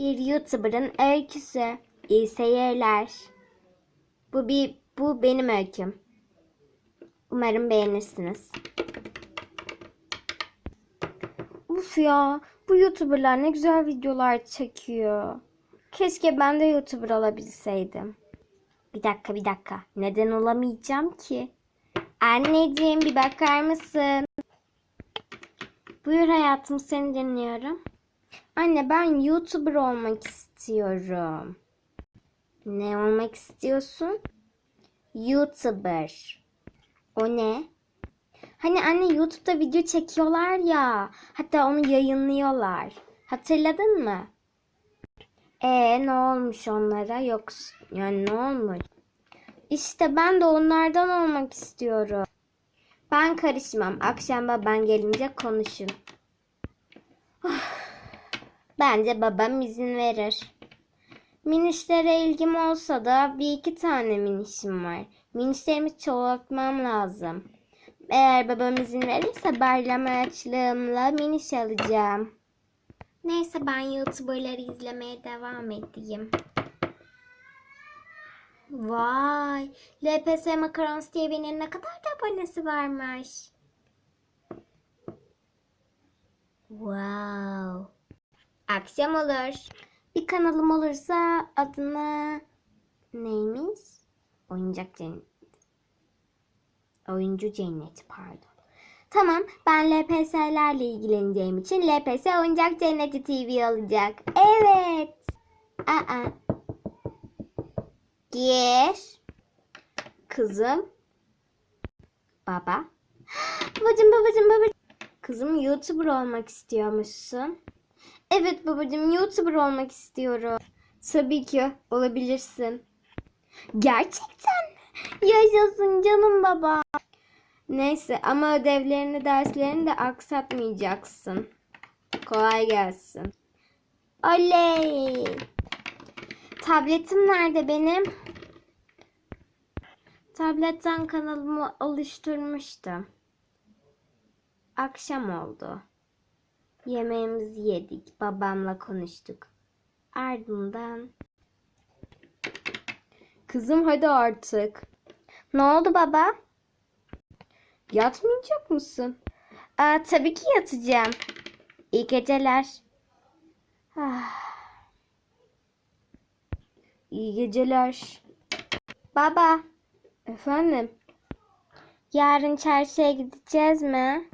Bir YouTuber'ın öyküsü. İyi seyirler. Bu bir bu benim öyküm. Umarım beğenirsiniz. Uf ya, bu YouTuber'lar ne güzel videolar çekiyor. Keşke ben de YouTuber olabilseydim. Bir dakika, bir dakika. Neden olamayacağım ki? Anneciğim bir bakar mısın? Buyur hayatım seni dinliyorum. Anne ben YouTuber olmak istiyorum. Ne olmak istiyorsun? YouTuber. O ne? Hani anne YouTube'da video çekiyorlar ya. Hatta onu yayınlıyorlar. Hatırladın mı? E ne olmuş onlara? Yok yani ne olmuş? İşte ben de onlardan olmak istiyorum. Ben karışmam. Akşam baban gelince konuşun. Bence babam izin verir. Minişlere ilgim olsa da bir iki tane minişim var. Minişlerimi çoğaltmam lazım. Eğer babam izin verirse bayram açlığımla miniş alacağım. Neyse ben YouTuber'ları izlemeye devam edeyim. Vay, LPS Makarons TV'nin ne kadar da abonesi varmış. Wow. Akşam olur. Bir kanalım olursa adını neymiş? Oyuncak Cennet. Oyuncu Cennet pardon. Tamam ben LPS'lerle ilgileneceğim için LPS Oyuncak Cenneti TV olacak. Evet. Aa. Gir. Kızım. Baba. Babacım babacım babacım. Kızım YouTuber olmak istiyormuşsun. Evet babacım YouTuber olmak istiyorum. Tabii ki olabilirsin. Gerçekten mi? Yaşasın canım baba. Neyse ama ödevlerini derslerini de aksatmayacaksın. Kolay gelsin. Oley. Tabletim nerede benim? Tabletten kanalımı oluşturmuştum. Akşam oldu. Yemeğimizi yedik. Babamla konuştuk. Ardından... Kızım hadi artık. Ne oldu baba? Yatmayacak mısın? Aa, tabii ki yatacağım. İyi geceler. Ah. İyi geceler. Baba. Efendim? Yarın çarşıya gideceğiz mi?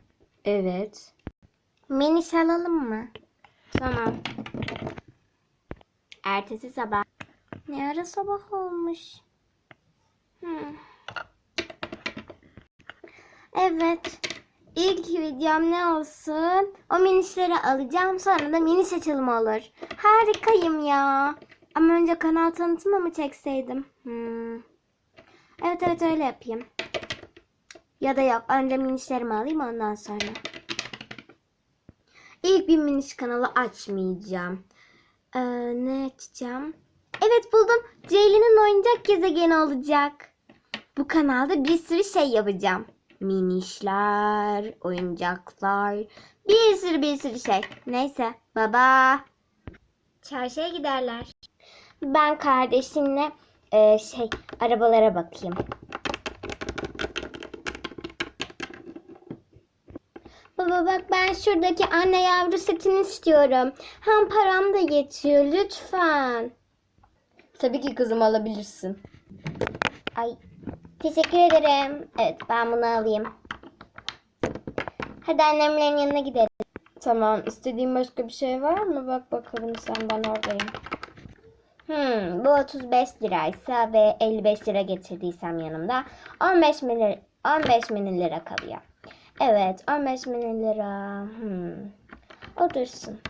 Evet. Miniş alalım mı? Tamam. Ertesi sabah. Ne ara sabah olmuş? Hmm. Evet. İlk videom ne olsun? O minişleri alacağım sonra da miniş açılımı olur. Harikayım ya. Ama önce kanal tanıtımı mı çekseydim? Hmm. Evet evet öyle yapayım. Ya da yok. Önce minişlerimi alayım ondan sonra. İlk bir miniş kanalı açmayacağım. Ee, ne açacağım? Evet buldum. Ceylin'in oyuncak gezegeni olacak. Bu kanalda bir sürü şey yapacağım. Minişler, oyuncaklar, bir sürü bir sürü şey. Neyse baba. Çarşıya giderler. Ben kardeşimle e, şey arabalara bakayım. Baba bak ben şuradaki anne yavru setini istiyorum. Hem param da yetiyor lütfen. Tabii ki kızım alabilirsin. Ay teşekkür ederim. Evet ben bunu alayım. Hadi annemlerin yanına gidelim. Tamam istediğin başka bir şey var mı? Bak bakalım sen ben oradayım. Hmm, bu 35 liraysa ve 55 lira getirdiysem yanımda 15 bin lira, 15 bin lira kalıyor. Evet 15 bin lira. Hmm. O dursun.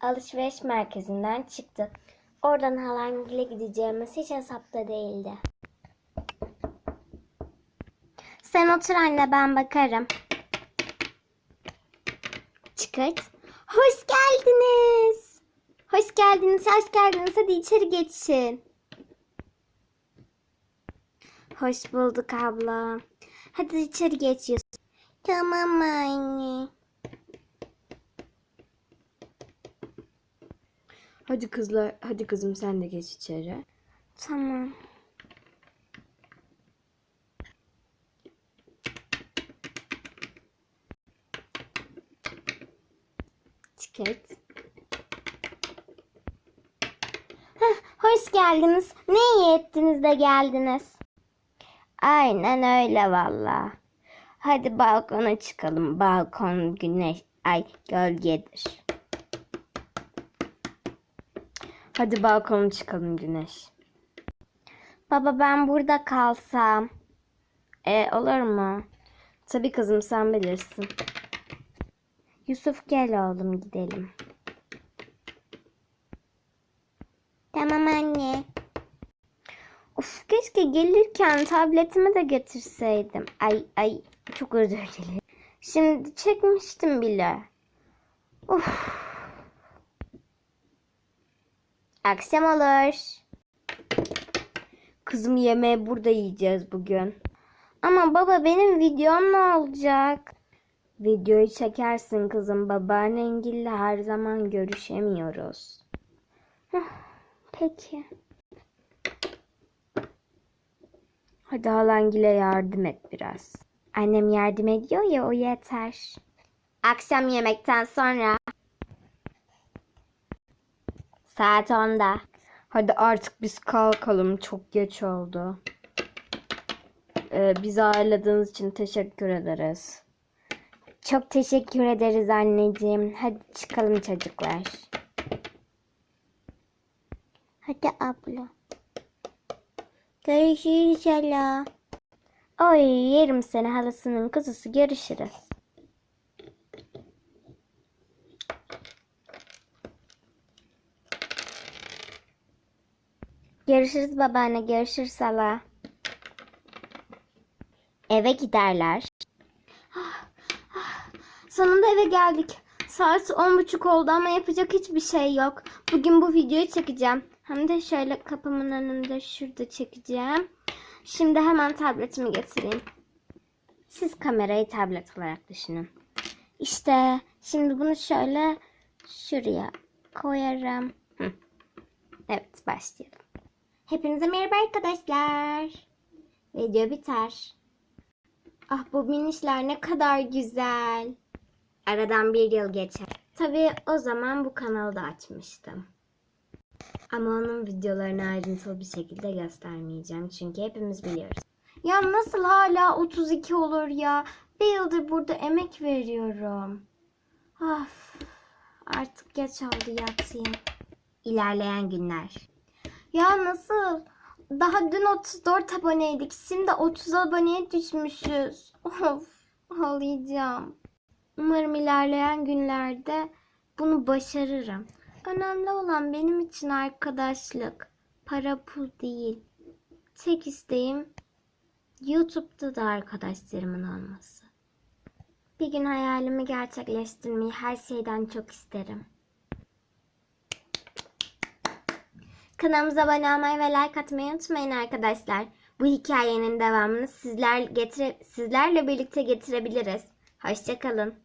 Alışveriş merkezinden çıktık. Oradan halangile gideceğimiz hiç hesapta değildi. Sen otur anne ben bakarım. Çıkart. Hoş geldiniz. Hoş geldiniz, hoş geldiniz. Hadi içeri geçin. Hoş bulduk abla. Hadi içeri geçiyorsun. Tamam anne. Hadi kızlar, hadi kızım sen de geç içeri. Tamam. Tiket. Heh, hoş geldiniz. Ne iyi ettiniz de geldiniz. Aynen öyle valla. Hadi balkona çıkalım. Balkon güneş, ay gölgedir. Hadi balkona çıkalım Güneş. Baba ben burada kalsam. E olur mu? Tabii kızım sen bilirsin. Yusuf gel oğlum gidelim. Tamam anne. Of keşke gelirken tabletimi de getirseydim. Ay ay çok özür dilerim. Şimdi çekmiştim bile. Of. Akşam olur. Kızım yemeği burada yiyeceğiz bugün. Ama baba benim videom ne olacak? Videoyu çekersin kızım. Babaannengille her zaman görüşemiyoruz. Peki. Hadi halangile yardım et biraz. Annem yardım ediyor ya o yeter. Akşam yemekten sonra. Saat 10'da. Hadi artık biz kalkalım. Çok geç oldu. Ee, bizi ağırladığınız için teşekkür ederiz. Çok teşekkür ederiz anneciğim. Hadi çıkalım çocuklar. Hadi abla. Görüşürüz hala. Oy yerim seni halasının kuzusu. Görüşürüz. Görüşürüz babaanne. Görüşürüz hala. Eve giderler. Sonunda eve geldik. Saat on buçuk oldu ama yapacak hiçbir şey yok. Bugün bu videoyu çekeceğim. Hem de şöyle kapımın önünde şurada çekeceğim. Şimdi hemen tabletimi getireyim. Siz kamerayı tablet olarak düşünün. İşte şimdi bunu şöyle şuraya koyarım. Hı. Evet başlayalım. Hepinize merhaba arkadaşlar. Video biter. Ah bu minişler ne kadar güzel. Aradan bir yıl geçer. Tabii o zaman bu kanalı da açmıştım. Ama onun videolarını ayrıntılı bir şekilde göstermeyeceğim. Çünkü hepimiz biliyoruz. Ya nasıl hala 32 olur ya? Bir yıldır burada emek veriyorum. Of, artık geç oldu yatayım. İlerleyen günler. Ya nasıl? Daha dün 34 aboneydik. Şimdi 30 aboneye düşmüşüz. Of, ağlayacağım. Umarım ilerleyen günlerde bunu başarırım. Önemli olan benim için arkadaşlık. Para pul değil. Tek isteğim YouTube'da da arkadaşlarımın olması. Bir gün hayalimi gerçekleştirmeyi her şeyden çok isterim. Kanalımıza abone olmayı ve like atmayı unutmayın arkadaşlar. Bu hikayenin devamını sizler getire sizlerle birlikte getirebiliriz. Hoşçakalın.